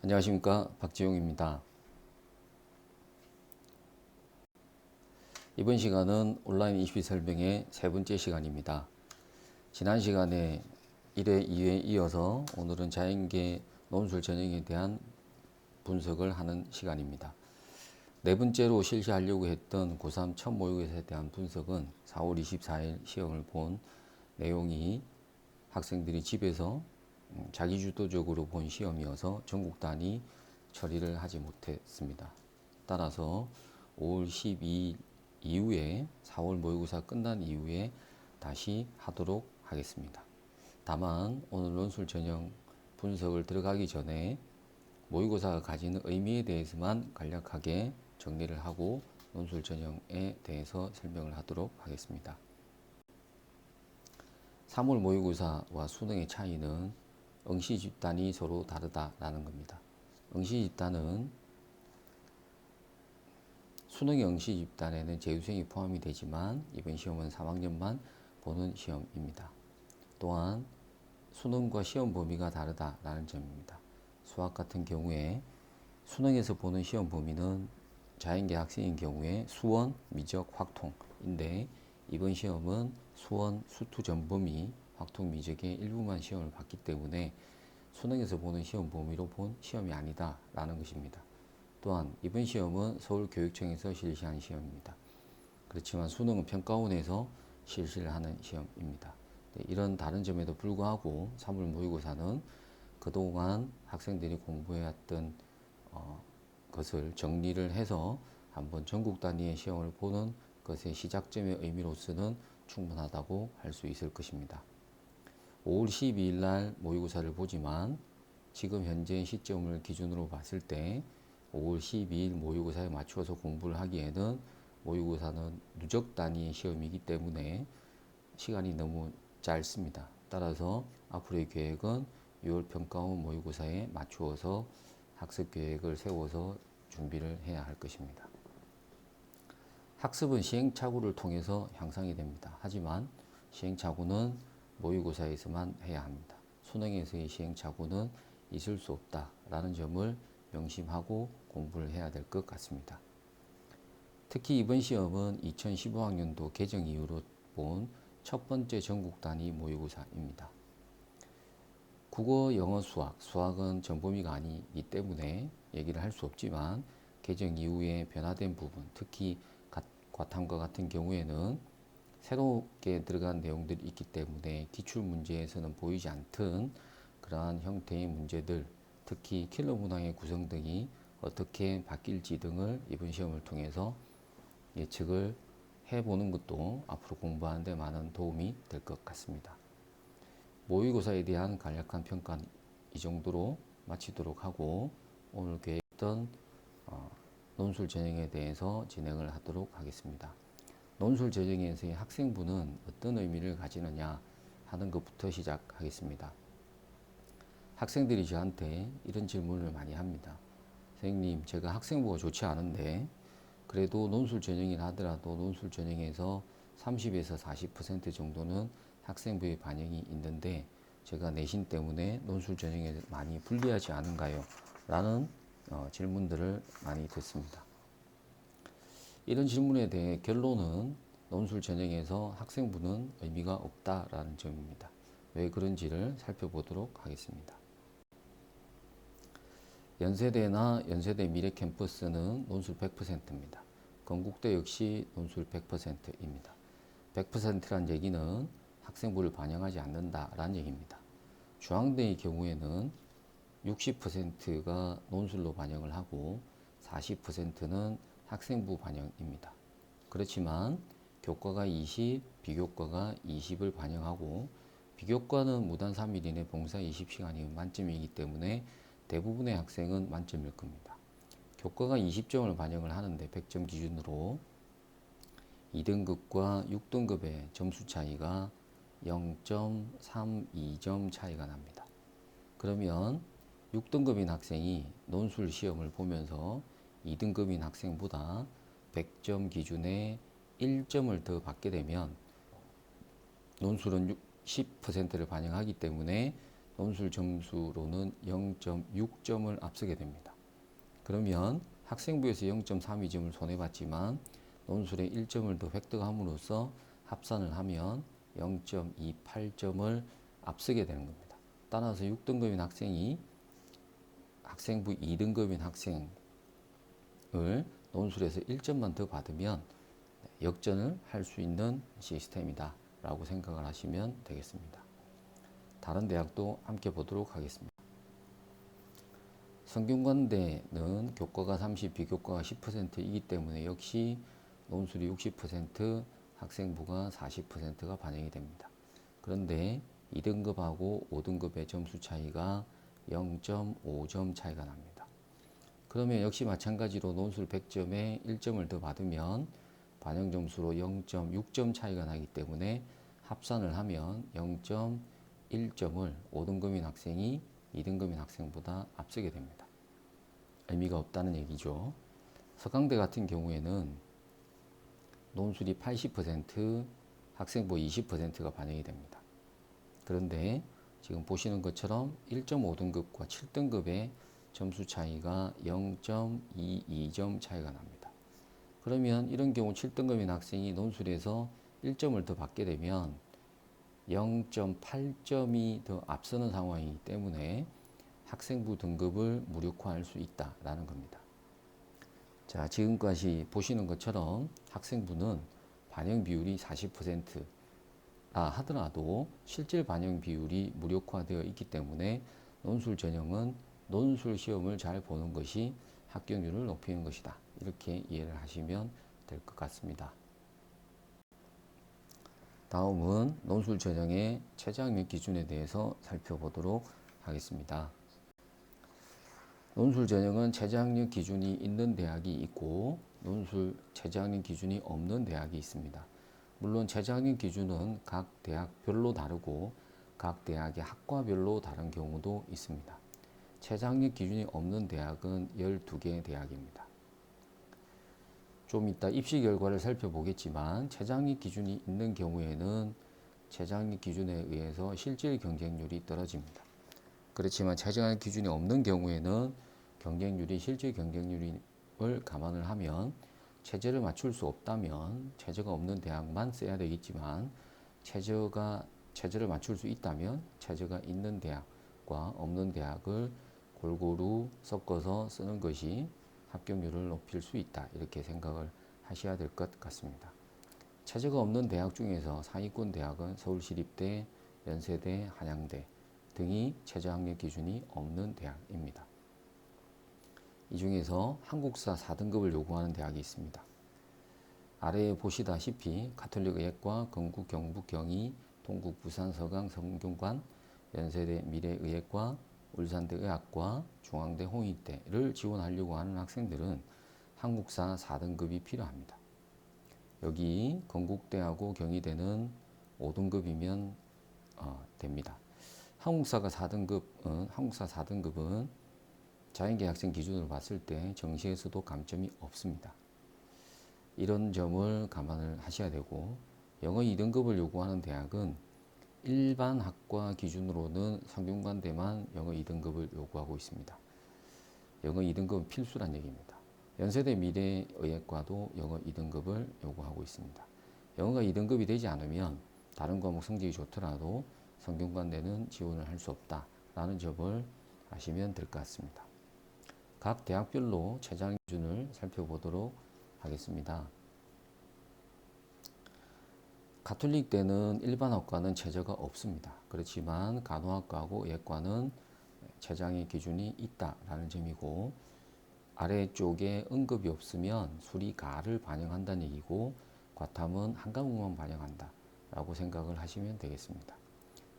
안녕하십니까 박지용입니다. 이번 시간은 온라인 20기 설명의 세 번째 시간입니다. 지난 시간에 1회, 2회 이어서 오늘은 자연계 논술 전형에 대한 분석을 하는 시간입니다. 네 번째로 실시하려고 했던 고3 첫 모의고사에 대한 분석은 4월 24일 시험을 본 내용이 학생들이 집에서 음, 자기주도적으로 본 시험이어서 전국 단위 처리를 하지 못했습니다. 따라서 5월 12일 이후에 4월 모의고사 끝난 이후에 다시 하도록 하겠습니다. 다만 오늘 논술 전형 분석을 들어가기 전에 모의고사가 가지는 의미에 대해서만 간략하게 정리를 하고 논술 전형에 대해서 설명을 하도록 하겠습니다. 3월 모의고사와 수능의 차이는 응시 집단이 서로 다르다라는 겁니다. 응시 집단은 수능의 응시 집단에는 재수생이 포함이 되지만 이번 시험은 3학년만 보는 시험입니다. 또한 수능과 시험 범위가 다르다라는 점입니다. 수학 같은 경우에 수능에서 보는 시험 범위는 자연계 학생인 경우에 수원, 미적, 확통인데 이번 시험은 수원, 수투 전범위, 확통, 미적의 일부만 시험을 봤기 때문에 수능에서 보는 시험 범위로 본 시험이 아니다라는 것입니다. 또한 이번 시험은 서울교육청에서 실시한 시험입니다. 그렇지만 수능은 평가원에서 실시를 하는 시험입니다. 네, 이런 다른 점에도 불구하고 3월 모의고사는 그동안 학생들이 공부해왔던 어, 것을 정리를 해서 한번 전국 단위의 시험을 보는 것의 시작점의 의미로서는 충분하다고 할 수 있을 것입니다. 5월 12일 날 모의고사를 보지만 지금 현재 시점을 기준으로 봤을 때 5월 12일 모의고사에 맞추어서 공부를 하기에는 모의고사는 누적 단위의 시험이기 때문에 시간이 너무 짧습니다. 따라서 앞으로의 계획은 6월 평가원 모의고사에 맞추어서 학습 계획을 세워서 준비를 해야 할 것입니다. 학습은 시행착오를 통해서 향상이 됩니다. 하지만 시행착오는 모의고사에서만 해야 합니다. 수능에서의 시행착오는 있을 수 없다라는 점을 명심하고 공부를 해야 될 것 같습니다. 특히 이번 시험은 2015학년도 개정 이후로 본 첫 번째 전국 단위 모의고사입니다. 국어, 영어, 수학, 수학은 전범위가 아니기 때문에 얘기를 할 수 없지만 개정 이후에 변화된 부분, 특히 과탐과 같은 경우에는 새롭게 들어간 내용들이 있기 때문에 기출 문제에서는 보이지 않던 그러한 형태의 문제들, 특히 킬러 문항의 구성 등이 어떻게 바뀔지 등을 이번 시험을 통해서 예측을 해보는 것도 앞으로 공부하는 데 많은 도움이 될 것 같습니다. 모의고사에 대한 간략한 평가는 이 정도로 마치도록 하고 오늘 계획했던 어, 논술 전형에 대해서 진행을 하도록 하겠습니다. 논술 전형에서의 학생부는 어떤 의미를 가지느냐 하는 것부터 시작하겠습니다. 학생들이 저한테 이런 질문을 많이 합니다. 선생님, 제가 학생부가 좋지 않은데 그래도 논술 전형이라 하더라도 논술 전형에서 30에서 40% 정도는 학생부의 반영이 있는데 제가 내신 때문에 논술 전형에 많이 불리하지 않은가요? 라는 어, 질문들을 많이 듣습니다. 이런 질문에 대해 결론은 논술 전형에서 학생부는 의미가 없다라는 점입니다. 왜 그런지를 살펴보도록 하겠습니다. 연세대나 연세대 미래 캠퍼스는 논술 100%입니다. 건국대 역시 논술 100%입니다. 100%란 얘기는 학생부를 반영하지 않는다라는 얘기입니다. 중앙대의 경우에는 60%가 논술로 반영을 하고 40%는 학생부 반영입니다. 그렇지만 교과가 20, 비교과가 20을 반영하고 비교과는 무단 3일 이내 봉사 20시간이 만점이기 때문에 대부분의 학생은 만점일 겁니다. 교과가 20점을 반영을 하는데 100점 기준으로 2등급과 6등급의 점수 차이가 0.32점 차이가 납니다. 그러면 6등급인 학생이 논술 시험을 보면서 2등급인 학생보다 100점 기준에 1점을 더 받게 되면 논술은 10%를 반영하기 때문에 논술 점수로는 0.6점을 앞서게 됩니다. 그러면 학생부에서 0.32점을 손해봤지만 논술에 1점을 더 획득함으로써 합산을 하면 0.28점을 앞서게 되는 겁니다. 따라서 6등급인 학생이 학생부 2등급인 학생 을 논술에서 1점만 더 받으면 역전을 할 수 있는 시스템이다 라고 생각을 하시면 되겠습니다. 다른 대학도 함께 보도록 하겠습니다. 성균관대는 교과가 30, 비교과가 10%이기 때문에 역시 논술이 60%, 학생부가 40%가 반영이 됩니다. 그런데 2등급하고 5등급의 점수 차이가 0.5점 차이가 납니다. 그러면 역시 마찬가지로 논술 100점에 1점을 더 받으면 반영 점수로 0.6점 차이가 나기 때문에 합산을 하면 0.1점을 5등급인 학생이 2등급인 학생보다 앞서게 됩니다. 의미가 없다는 얘기죠. 서강대 같은 경우에는 논술이 80%, 학생부 20%가 반영이 됩니다. 그런데 지금 보시는 것처럼 1.5등급과 7등급의 점수 차이가 0.22점 차이가 납니다. 그러면 이런 경우 7등급인 학생이 논술에서 1점을 더 받게 되면 0.8점이 더 앞서는 상황이기 때문에 학생부 등급을 무력화할 수 있다라는 겁니다. 자, 지금까지 보시는 것처럼 학생부는 반영 비율이 40%라 하더라도 실질 반영 비율이 무력화되어 있기 때문에 논술 전형은 논술 시험을 잘 보는 것이 합격률을 높이는 것이다. 이렇게 이해를 하시면 될 것 같습니다. 다음은 논술 전형의 최저학력 기준에 대해서 살펴보도록 하겠습니다. 논술 전형은 최저학력 기준이 있는 대학이 있고 논술 최저학력 기준이 없는 대학이 있습니다. 물론 최저학력 기준은 각 대학별로 다르고 각 대학의 학과별로 다른 경우도 있습니다. 최저학력 기준이 없는 대학은 12개 대학입니다. 좀 이따 입시 결과를 살펴보겠지만 최저학력 기준이 있는 경우에는 최저학력 기준에 의해서 실질 경쟁률이 떨어집니다. 그렇지만 최저학력 기준이 없는 경우에는 경쟁률이 실질 경쟁률을 감안을 하면 최저를 맞출 수 없다면 최저가 없는 대학만 써야 되겠지만 최저가 최저를 맞출 수 있다면 최저가 있는 대학과 없는 대학을 골고루 섞어서 쓰는 것이 합격률을 높일 수 있다. 이렇게 생각을 하셔야 될 것 같습니다. 체제가 없는 대학 중에서 상위권 대학은 서울시립대, 연세대, 한양대 등이 최저 학력 기준이 없는 대학입니다. 이 중에서 한국사 4등급을 요구하는 대학이 있습니다. 아래에 보시다시피 가톨릭 의학과, 건국, 경북, 경희, 동국, 부산, 서강, 성균관, 연세대 미래의학과, 울산대 의학과, 중앙대 홍익대를 지원하려고 하는 학생들은 한국사 4등급이 필요합니다. 여기 건국대하고 경희대는 5등급이면 어, 됩니다. 한국사가 4등급은 한국사 4등급은 자연계 학생 기준으로 봤을 때 정시에서도 감점이 없습니다. 이런 점을 감안을 하셔야 되고 영어 2등급을 요구하는 대학은 일반 학과 기준으로는 성균관대만 영어 2등급을 요구하고 있습니다. 영어 2등급은 필수란 얘기입니다. 연세대 미래의학과도 영어 2등급을 요구하고 있습니다. 영어가 2등급이 되지 않으면 다른 과목 성적이 좋더라도 성균관대는 지원을 할 수 없다라는 점을 아시면 될 것 같습니다. 각 대학별로 최장 기준을 살펴보도록 하겠습니다. 가톨릭 대는 일반 학과는 최저가 없습니다. 그렇지만 간호학과하고 의학과는 최장의 기준이 있다라는 점이고 아래쪽에 응급이 없으면 수리가를 반영한다는 얘기고 과탐은 한 과목만 반영한다 라고 생각을 하시면 되겠습니다.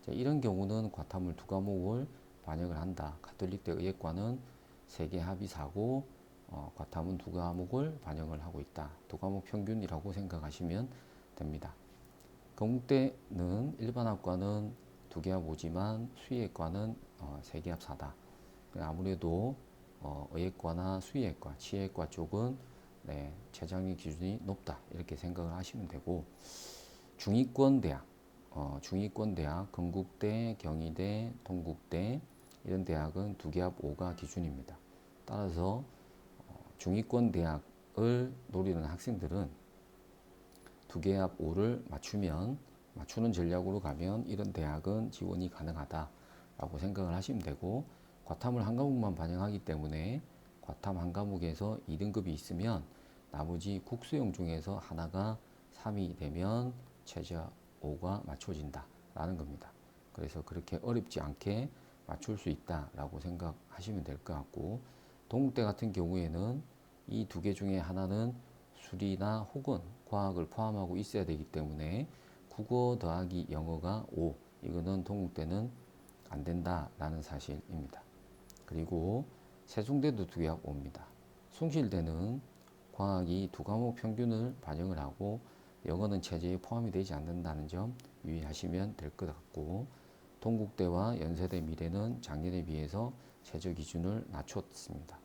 자, 이런 경우는 과탐을 두 과목을 반영을 한다. 가톨릭대 의학과는 세개 합의사고 어, 과탐은 두 과목을 반영을 하고 있다. 두 과목 평균이라고 생각하시면 됩니다. 건국대는 일반 학과는 두 개 합 오지만 수의학과는 어, 세 개 합 사다. 아무래도 어, 의학과나 수의학과, 치의학과 쪽은 네, 최장의 기준이 높다 이렇게 생각을 하시면 되고 중위권 대학, 어, 중위권 대학, 건국대, 경희대, 동국대 이런 대학은 두 개 합 5가 기준입니다. 따라서 어, 중위권 대학을 노리는 학생들은 두개합 5를 맞추면 맞추는 전략으로 가면 이런 대학은 지원이 가능하다라고 생각을 하시면 되고 과탐을 한 과목만 반영하기 때문에 과탐 한 과목에서 2등급이 있으면 나머지 국수형 중에서 하나가 3이 되면 최저 5가 맞춰진다라는 겁니다. 그래서 그렇게 어렵지 않게 맞출 수 있다라고 생각하시면 될 것 같고 동국대 같은 경우에는 이 두 개 중에 하나는 수리나 혹은 과학을 포함하고 있어야 되기 때문에 국어 더하기 영어가 5 이거는 동국대는 안 된다라는 사실입니다. 그리고 세종대도 두개합 5입니다. 숭실대는 과학이 두 과목 평균을 반영을 하고 영어는 체제에 포함이 되지 않는다는 점 유의하시면 될 것 같고 동국대와 연세대 미래는 작년에 비해서 최저 기준을 낮췄습니다.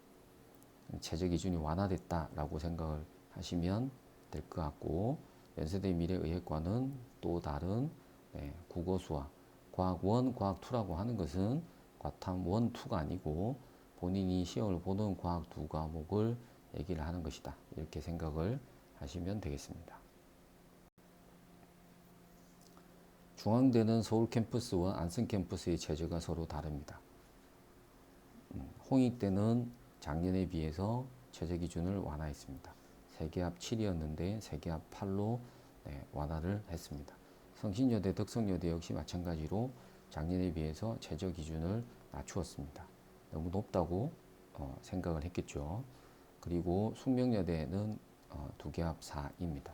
최저 기준이 완화됐다라고 생각을 하시면 될 것 같고 연세대 미래의학과는 또 다른 네, 국어 수학 과학 1, 과학 2라고 하는 것은 과탐 1, 2가 아니고 본인이 시험을 보는 과학 두 과목을 얘기를 하는 것이다. 이렇게 생각을 하시면 되겠습니다. 중앙대는 서울 캠퍼스와 안성 캠퍼스의 체제가 서로 다릅니다. 음, 홍익대는 작년에 비해서 체제 기준을 완화했습니다. 세계합 7이었는데 세계합 8로 네, 완화를 했습니다. 성신여대, 덕성여대 역시 마찬가지로 작년에 비해서 최저 기준을 낮추었습니다. 너무 높다고 어, 생각을 했겠죠. 그리고 숙명여대는 어, 두개합 4입니다.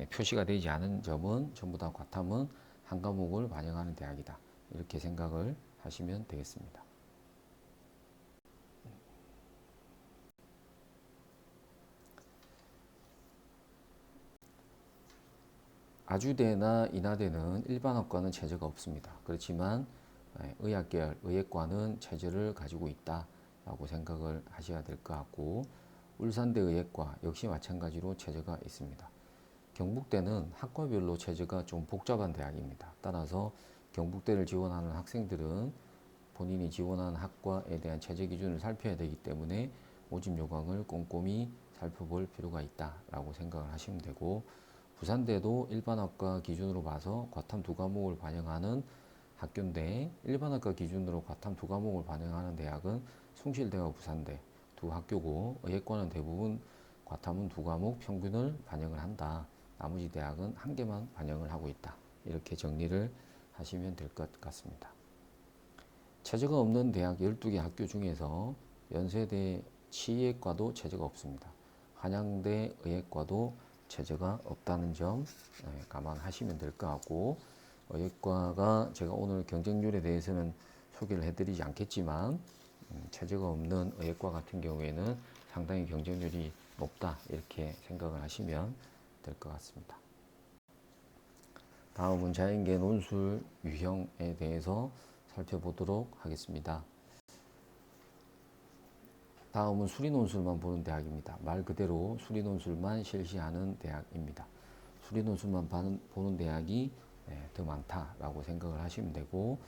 예, 표시가 되지 않은 점은 전부 다 과탐은 한 과목을 반영하는 대학이다. 이렇게 생각을 하시면 되겠습니다. 아주대나 인하대는 일반학과는 체제가 없습니다. 그렇지만 예, 의학계열, 의예과는 체제를 가지고 있다라고 생각을 하셔야 될 것 같고 울산대 의예과 역시 마찬가지로 체제가 있습니다. 경북대는 학과별로 체제가 좀 복잡한 대학입니다. 따라서 경북대를 지원하는 학생들은 본인이 지원하는 학과에 대한 체제 기준을 살펴야 되기 때문에 모집 요강을 꼼꼼히 살펴볼 필요가 있다라고 생각을 하시면 되고 부산대도 일반학과 기준으로 봐서 과탐 두 과목을 반영하는 학교인데 일반학과 기준으로 과탐 두 과목을 반영하는 대학은 숭실대와 부산대 두 학교고 의예과는 대부분 과탐은 두 과목 평균을 반영을 한다. 나머지 대학은 한 개만 반영을 하고 있다. 이렇게 정리를 하시면 될 것 같습니다. 체제가 없는 대학 12개 학교 중에서 연세대 치의과도 체제가 없습니다. 한양대 의예과도 체제가 없다는 점 네, 감안하시면 될 것 같고 의예과가 제가 오늘 경쟁률에 대해서는 소개를 해드리지 않겠지만 음, 체제가 없는 의예과 같은 경우에는 상당히 경쟁률이 높다 이렇게 생각을 하시면 될 것 같습니다. 다음은 자연계 논술 유형에 대해서 살펴보도록 하겠습니다. 다음은 수리 논술만 보는 대학입니다. 말 그대로 수리 논술만 실시하는 대학입니다. 수리 논술만 보는 대학이 네, 더 많다라고 생각을 하시면 되고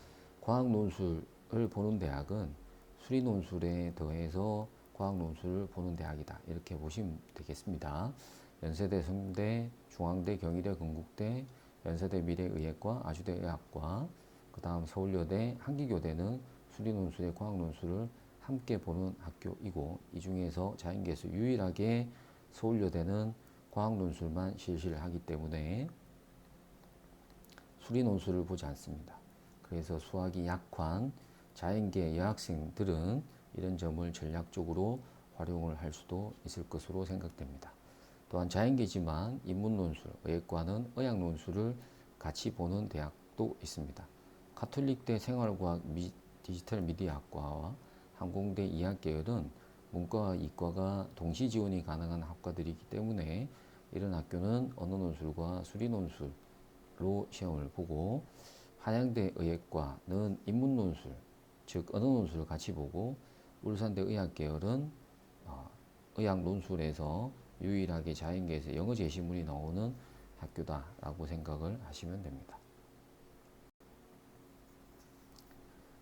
과학 논술을 보는 대학은 수리 논술에 더해서 과학 논술을 보는 대학이다. 이렇게 보시면 되겠습니다. 연세대, 성대, 중앙대, 경희대, 건국대, 연세대 미래의학과, 아주대 의학과, 그 다음 서울여대, 한기교대는 수리 논술의 과학 논술을 함께 보는 학교이고 이 중에서 자연계에서 유일하게 서울여대는 과학 논술만 실시를 하기 때문에 수리 논술을 보지 않습니다. 그래서 수학이 약한 자연계 여학생들은 이런 점을 전략적으로 활용을 할 수도 있을 것으로 생각됩니다. 또한 자연계지만 인문논술, 의학과는 의학논술을 같이 보는 대학도 있습니다. 가톨릭대 생활과학 미, 디지털 미디어학과와 항공대 이학계열은 문과와 이과가 동시 지원이 가능한 학과들이기 때문에 이런 학교는 언어논술과 수리논술로 시험을 보고 한양대 의학과는 인문논술, 즉 언어논술을 같이 보고 울산대 의학계열은 어, 의학논술에서 유일하게 자연계에서 영어 제시문이 나오는 학교다라고 생각을 하시면 됩니다.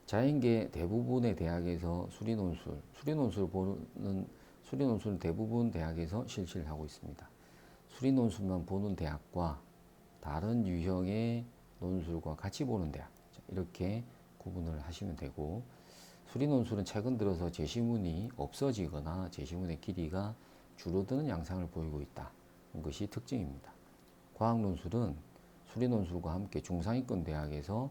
자연계 대부분의 대학에서 수리 논술, 수리 논술 보는 수리 논술 대부분 대학에서 실시를 하고 있습니다. 수리 논술만 보는 대학과 다른 유형의 논술과 같이 보는 대학 이렇게 구분을 하시면 되고 수리 논술은 최근 들어서 제시문이 없어지거나 제시문의 길이가 줄어드는 양상을 보이고 있다. 것이 특징입니다. 과학 논술은 수리 논술과 함께 중상위권 대학에서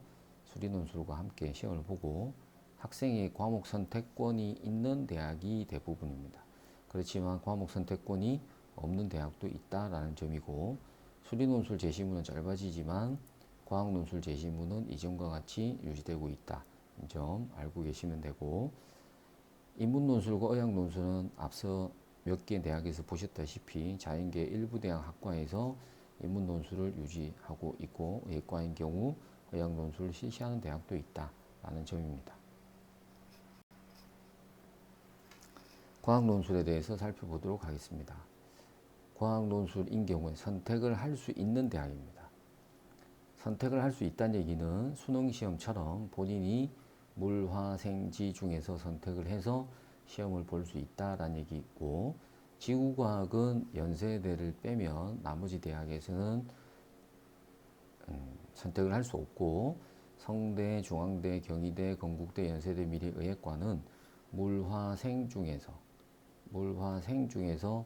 수리 논술과 함께 시험을 보고 학생의 과목 선택권이 있는 대학이 대부분입니다. 그렇지만 과목 선택권이 없는 대학도 있다라는 점이고 수리 논술 제시문은 짧아지지만 과학 논술 제시문은 이전과 같이 유지되고 있다. 점 알고 계시면 되고 인문 논술과 의학 논술은 앞서 몇 개 대학에서 보셨다시피 자연계 일부 대학 학과에서 인문 논술을 유지하고 있고 의과인 경우 의학 논술을 실시하는 대학도 있다라는 점입니다. 과학 논술에 대해서 살펴보도록 하겠습니다. 과학 논술인 경우에 선택을 할 수 있는 대학입니다. 선택을 할 수 있다는 얘기는 수능 시험처럼 본인이 물화생지 중에서 선택을 해서 시험을 볼 수 있다라는 얘기고 지구과학은 연세대를 빼면 나머지 대학에서는 음, 선택을 할 수 없고 성대, 중앙대, 경희대, 건국대, 연세대, 미래 의학과는 물화생 중에서 물화생 중에서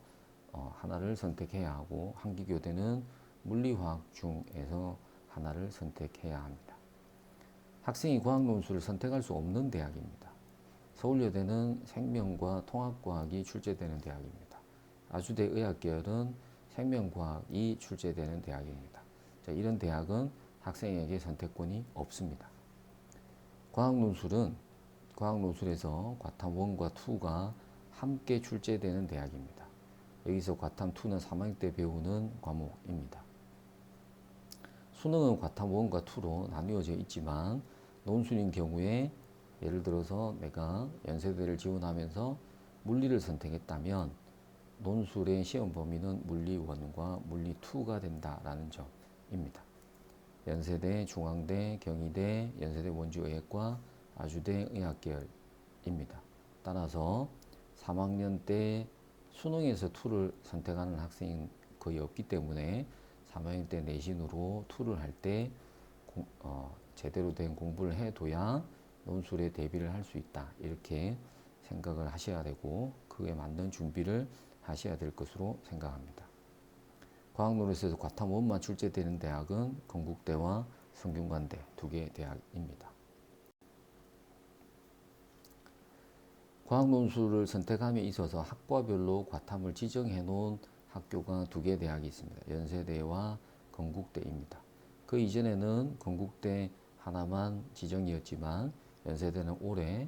어, 하나를 선택해야 하고 한기교대는 물리화학 중에서 하나를 선택해야 합니다. 학생이 과학 논술을 선택할 수 없는 대학입니다. 서울여대는 생명과 통합과학이 출제되는 대학입니다. 아주대 의학계열은 생명과학이 출제되는 대학입니다. 자, 이런 대학은 학생에게 선택권이 없습니다. 과학 논술은 과학 논술에서 과탐 1과 2가 함께 출제되는 대학입니다. 여기서 과탐 2는 3학년 때 배우는 과목입니다. 수능은 과탐 1과 2로 나뉘어져 있지만 논술인 경우에 예를 들어서 내가 연세대를 지원하면서 물리를 선택했다면 논술의 시험 범위는 물리 1과 물리 2가 된다라는 점입니다. 연세대, 중앙대, 경희대, 연세대 원주의학과, 아주대 의학계열입니다. 따라서 3학년 때 수능에서 2를 선택하는 학생이 거의 없기 때문에 3학년 때 내신으로 2를 할때 어, 제대로 된 공부를 해둬야 논술에 대비를 할 수 있다. 이렇게 생각을 하셔야 되고 그에 맞는 준비를 하셔야 될 것으로 생각합니다. 과학노릇에서 과탐 원만 출제되는 대학은 건국대와 성균관대 두개 대학입니다. 과학 논술을 선택함에 있어서 학과별로 과탐을 지정해 놓은 학교가 두개 대학이 있습니다. 연세대와 건국대입니다. 그 이전에는 건국대 하나만 지정이었지만 연세대는 올해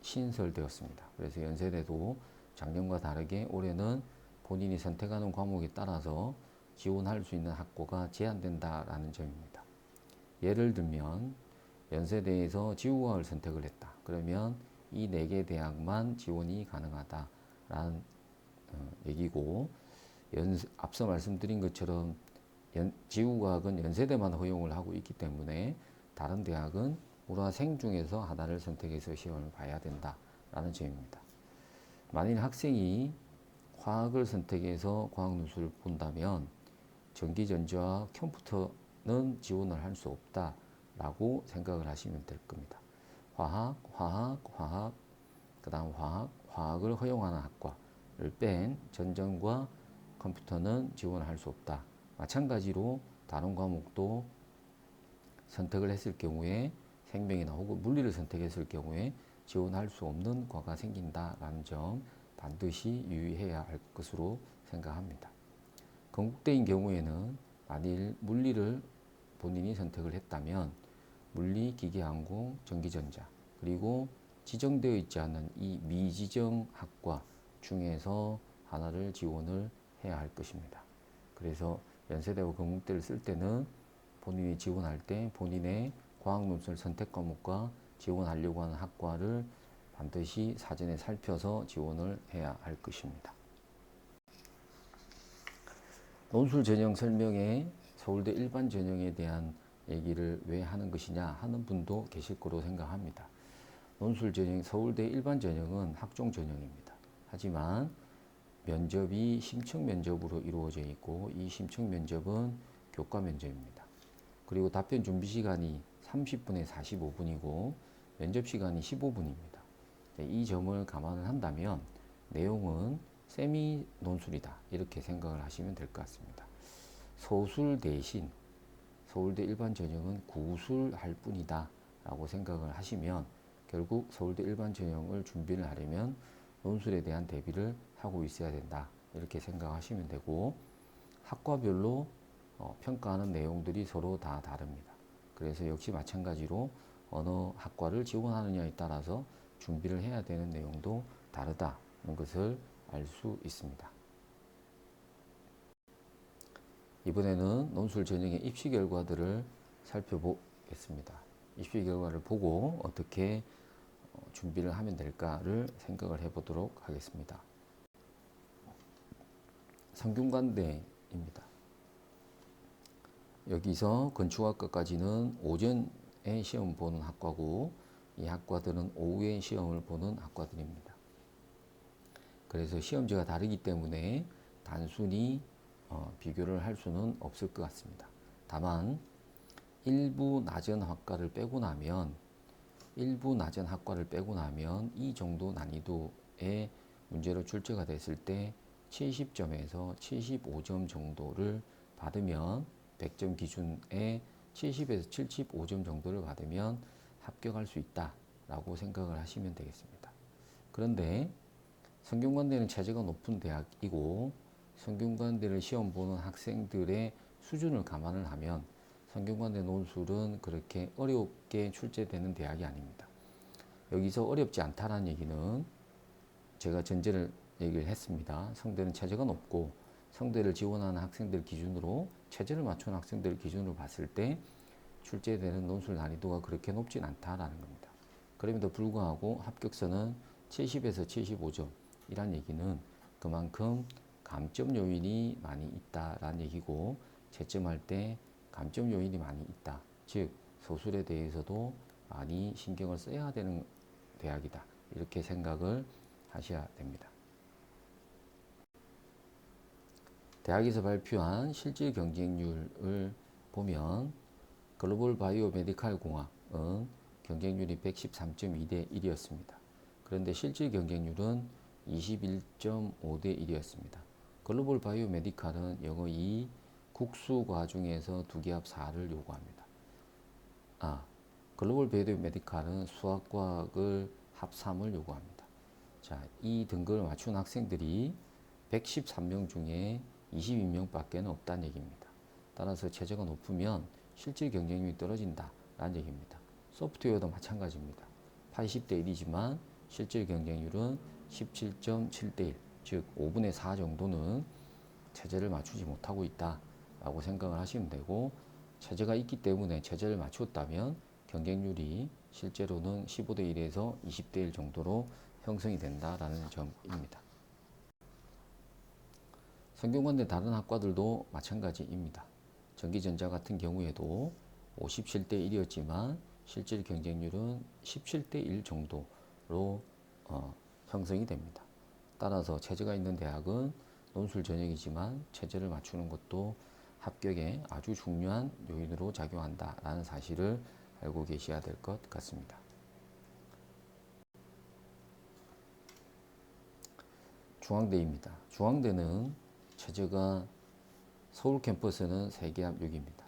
신설되었습니다. 그래서 연세대도 작년과 다르게 올해는 본인이 선택하는 과목에 따라서 지원할 수 있는 학교가 제한된다라는 점입니다. 예를 들면 연세대에서 지구과학을 선택을 했다. 그러면 이 네 개 대학만 지원이 가능하다라는 어, 얘기고 연, 앞서 말씀드린 것처럼 연, 지구과학은 연세대만 허용을 하고 있기 때문에 다른 대학은 물화생 중에서 하나를 선택해서 시험을 봐야 된다라는 점입니다. 만일 학생이 화학을 선택해서 과학 논술을 본다면 전기전자와 컴퓨터는 지원을 할 수 없다라고 생각을 하시면 될 겁니다. 화학, 화학, 화학, 그 다음 화학, 화학을 허용하는 학과를 뺀 전전과 컴퓨터는 지원할 수 없다. 마찬가지로 다른 과목도 선택을 했을 경우에 생명이나 혹은 물리를 선택했을 경우에 지원할 수 없는 과가 생긴다라는 점 반드시 유의해야 할 것으로 생각합니다. 건국대인 경우에는 만일 물리를 본인이 선택을 했다면 물리, 기계항공, 전기전자 그리고 지정되어 있지 않은 이 미지정 학과 중에서 하나를 지원을 해야 할 것입니다. 그래서 연세대와 건국대를 쓸 때는 본인이 지원할 때 본인의 과학 논술 선택 과목과 지원하려고 하는 학과를 반드시 사전에 살펴서 지원을 해야 할 것입니다. 논술 전형 설명에 서울대 일반 전형에 대한 얘기를 왜 하는 것이냐 하는 분도 계실 거로 생각합니다. 논술 전형, 서울대 일반 전형은 학종 전형입니다. 하지만 면접이 심층 면접으로 이루어져 있고 이 심층 면접은 교과 면접입니다. 그리고 답변 준비 시간이 30분에 45분이고 면접 시간이 15분입니다. 이 점을 감안을 한다면 내용은 세미 논술이다 이렇게 생각을 하시면 될 것 같습니다. 소술 대신 서울대 일반 전형은 구술할 뿐이다 라고 생각을 하시면 결국 서울대 일반 전형을 준비를 하려면 논술에 대한 대비를 하고 있어야 된다 이렇게 생각하시면 되고 학과별로 어, 평가하는 내용들이 서로 다 다릅니다. 그래서 역시 마찬가지로 어느 학과를 지원하느냐에 따라서 준비를 해야 되는 내용도 다르다는 것을 알 수 있습니다. 이번에는 논술 전형의 입시 결과들을 살펴보겠습니다. 입시 결과를 보고 어떻게 어, 준비를 하면 될까를 생각을 해보도록 하겠습니다. 성균관대입니다. 여기서 건축학과까지는 오전에 시험 보는 학과고 이 학과들은 오후에 시험을 보는 학과들입니다. 그래서 시험지가 다르기 때문에 단순히 어, 비교를 할 수는 없을 것 같습니다. 다만 일부 낮은 학과를 빼고 나면 일부 낮은 학과를 빼고 나면 이 정도 난이도의 문제로 출제가 됐을 때 70점에서 75점 정도를 받으면 100점 기준에 70에서 75점 정도를 받으면 합격할 수 있다라고 생각을 하시면 되겠습니다. 그런데 성균관대는 체제가 높은 대학이고 성균관대를 시험 보는 학생들의 수준을 감안을 하면 성균관대 논술은 그렇게 어렵게 출제되는 대학이 아닙니다. 여기서 어렵지 않다는 얘기는 제가 전제를 얘기를 했습니다. 성대는 체제가 높고 성대를 지원하는 학생들 기준으로 체제를 맞춘 학생들 기준으로 봤을 때 출제되는 논술 난이도가 그렇게 높진 않다라는 겁니다. 그럼에도 불구하고 합격선은 70에서 75점 이란 얘기는 그만큼 감점 요인이 많이 있다라는 얘기고 채점할 때 감점 요인이 많이 있다. 즉 소술에 대해서도 많이 신경을 써야 되는 대학이다. 이렇게 생각을 하셔야 됩니다. 대학에서 발표한 실질 경쟁률을 보면 글로벌 바이오 메디칼 공학은 경쟁률이 113.2대 1이었습니다. 그런데 실질 경쟁률은 21.5대 1이었습니다. 글로벌 바이오 메디칼은 영어 2, 국수 과 중에서 두개합 4를 요구합니다. 아, 글로벌 바이오 메디칼은 수학과학을 합 3을 요구합니다. 자, 이 등급을 맞춘 학생들이 113명 중에 22명밖에 없다는 얘기입니다. 따라서 체제가 높으면 실질 경쟁력이 떨어진다라는 얘기입니다. 소프트웨어도 마찬가지입니다. 80대 1이지만 실질 경쟁률은 17.7대 1, 즉 5분의 4 정도는 체제를 맞추지 못하고 있다라고 생각을 하시면 되고 체제가 있기 때문에 체제를 맞췄다면 경쟁률이 실제로는 15대 1에서 20대 1 정도로 형성이 된다라는 점입니다. 성균관대 다른 학과들도 마찬가지입니다. 전기전자 같은 경우에도 57대 1이었지만 실질 경쟁률은 17대 1 정도로 어, 형성이 됩니다. 따라서 체제가 있는 대학은 논술 전형이지만 체제를 맞추는 것도 합격에 아주 중요한 요인으로 작용한다라는 사실을 알고 계셔야 될 것 같습니다. 중앙대입니다. 중앙대는 체제가 서울 캠퍼스는 3개 합 6입니다.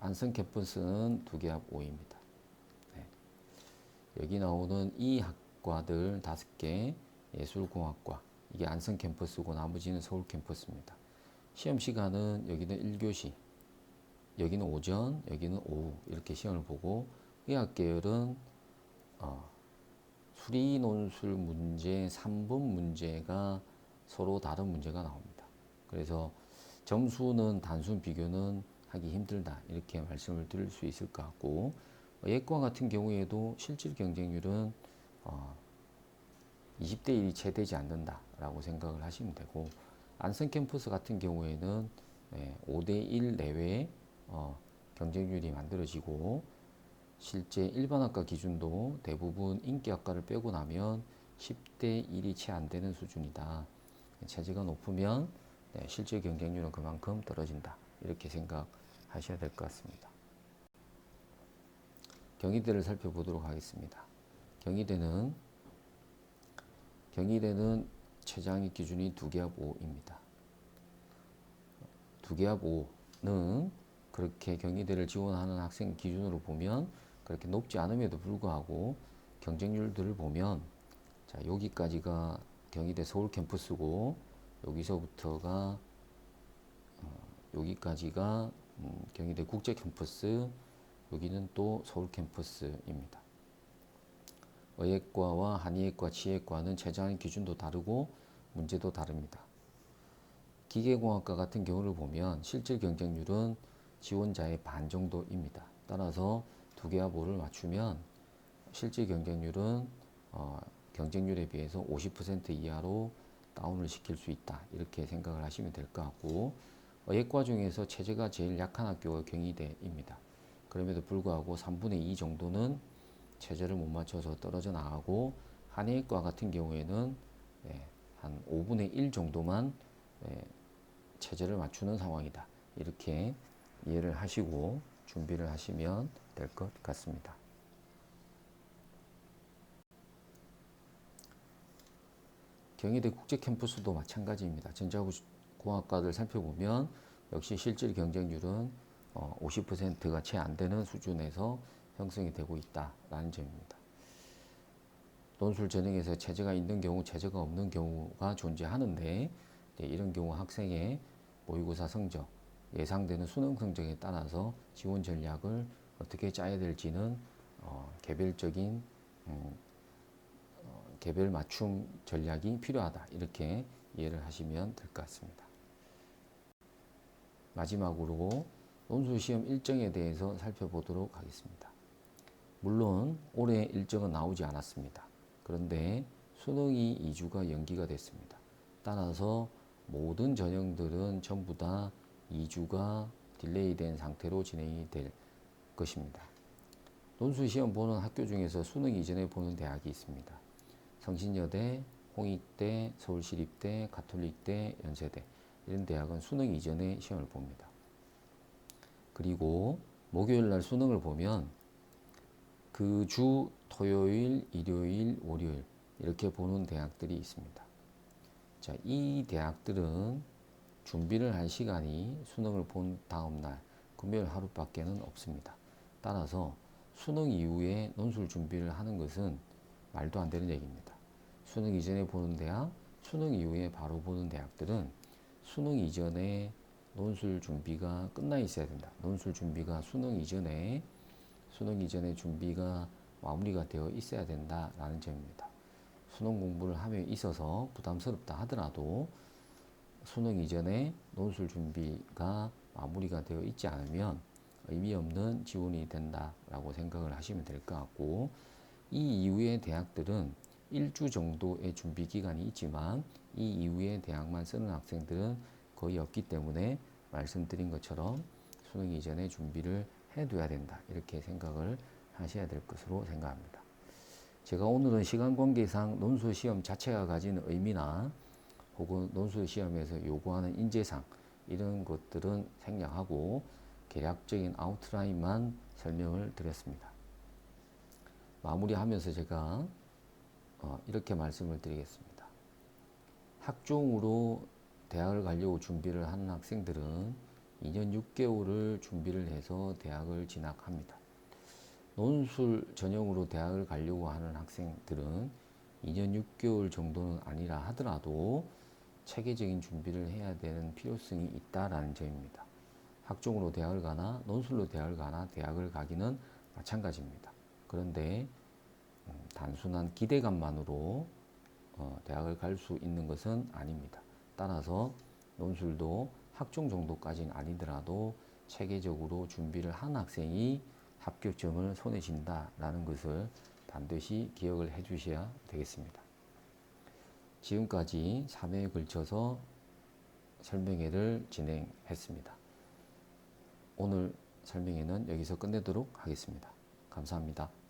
안성 캠퍼스는 2개 합 5입니다. 네. 여기 나오는 이 학 과들 5개 예술공학과 이게 안성 캠퍼스고 나머지는 서울 캠퍼스입니다. 시험 시간은 여기는 1교시 여기는 오전 여기는 오후 이렇게 시험을 보고 의학 계열은 어, 수리 논술 문제 3분 문제가 서로 다른 문제가 나옵니다. 그래서 점수는 단순 비교는 하기 힘들다 이렇게 말씀을 드릴 수 있을 것 같고 예과 같은 경우에도 실질 경쟁률은 어, 20대 1이 채 되지 않는다라고 생각을 하시면 되고 안성 캠퍼스 같은 경우에는 네, 5대 1 내외의 어, 경쟁률이 만들어지고 실제 일반학과 기준도 대부분 인기학과를 빼고 나면 10대 1이 채 안 되는 수준이다. 체제가 높으면 네, 실제 경쟁률은 그만큼 떨어진다. 이렇게 생각하셔야 될 것 같습니다. 경희대를 살펴보도록 하겠습니다. 경희대는 경희대는 최장의 기준이 두개합 5입니다. 두개합 5는 그렇게 경희대를 지원하는 학생 기준으로 보면 그렇게 높지 않음에도 불구하고 경쟁률들을 보면 자 여기까지가 경희대 서울 캠퍼스고 여기서부터가 어, 여기까지가 음, 경희대 국제 캠퍼스 여기는 또 서울 캠퍼스입니다. 의예과와 한의예과, 치예과는 최저한 기준도 다르고 문제도 다릅니다. 기계공학과 같은 경우를 보면 실질 경쟁률은 지원자의 반 정도입니다. 따라서 두 개와 모를 맞추면 실질 경쟁률은 어, 경쟁률에 비해서 50% 이하로 다운을 시킬 수 있다. 이렇게 생각을 하시면 될 것 같고 의예과 중에서 체제가 제일 약한 학교가 경희대입니다. 그럼에도 불구하고 3분의 2 정도는 체제를 못 맞춰서 떨어져 나가고 한의과 같은 경우에는 예, 한 5분의 1 정도만 예, 체제를 맞추는 상황이다. 이렇게 이해를 하시고 준비를 하시면 될 것 같습니다. 경희대 국제 캠퍼스도 마찬가지입니다. 전자공학과들 살펴보면 역시 실질 경쟁률은 어, 50%가 채 안 되는 수준에서 형성이 되고 있다라는 점입니다. 논술 전형에서 체제가 있는 경우, 체제가 없는 경우가 존재하는데 네, 이런 경우 학생의 모의고사 성적, 예상되는 수능 성적에 따라서 지원 전략을 어떻게 짜야 될지는 어, 개별적인 음, 어, 개별 맞춤 전략이 필요하다 이렇게 이해를 하시면 될 것 같습니다. 마지막으로 논술 시험 일정에 대해서 살펴보도록 하겠습니다. 물론 올해 일정은 나오지 않았습니다. 그런데 수능이 2주가 연기가 됐습니다. 따라서 모든 전형들은 전부 다 2주가 딜레이 된 상태로 진행이 될 것입니다. 논술 시험 보는 학교 중에서 수능 이전에 보는 대학이 있습니다. 성신여대, 홍익대, 서울시립대, 가톨릭대, 연세대 이런 대학은 수능 이전에 시험을 봅니다. 그리고 목요일 날 수능을 보면 그 주 토요일, 일요일, 월요일 이렇게 보는 대학들이 있습니다. 자, 이 대학들은 준비를 할 시간이 수능을 본 다음 날 금요일 하루밖에는 없습니다. 따라서 수능 이후에 논술 준비를 하는 것은 말도 안 되는 얘기입니다. 수능 이전에 보는 대학, 수능 이후에 바로 보는 대학들은 수능 이전에 논술 준비가 끝나 있어야 된다. 논술 준비가 수능 이전에 수능 이전에 준비가 마무리가 되어 있어야 된다라는 점입니다. 수능 공부를 함에 있어서 부담스럽다 하더라도 수능 이전에 논술 준비가 마무리가 되어 있지 않으면 의미 없는 지원이 된다라고 생각을 하시면 될 것 같고 이 이후의 대학들은 일주 정도의 준비 기간이 있지만 이 이후에 대학만 쓰는 학생들은 거의 없기 때문에 말씀드린 것처럼 수능 이전에 준비를 해둬야 된다 이렇게 생각을 하셔야 될 것으로 생각합니다. 제가 오늘은 시간 관계상 논술 시험 자체가 가지는 의미나 혹은 논술 시험에서 요구하는 인재상 이런 것들은 생략하고 계략적인 아웃라인만 설명을 드렸습니다. 마무리하면서 제가 어, 이렇게 말씀을 드리겠습니다. 학종으로 대학을 가려고 준비를 하는 학생들은 2년 6개월을 준비를 해서 대학을 진학합니다. 논술 전형으로 대학을 가려고 하는 학생들은 2년 6개월 정도는 아니라 하더라도 체계적인 준비를 해야 되는 필요성이 있다라는 점입니다. 학종으로 대학을 가나 논술로 대학을 가나 대학을 가기는 마찬가지입니다. 그런데 음, 단순한 기대감만으로 어, 대학을 갈 수 있는 것은 아닙니다. 따라서 논술도 학종 정도까지는 아니더라도 체계적으로 준비를 한 학생이 합격점을 손에 쥔다라는 것을 반드시 기억을 해 주셔야 되겠습니다. 지금까지 3회에 걸쳐서 설명회를 진행했습니다. 오늘 설명회는 여기서 끝내도록 하겠습니다. 감사합니다.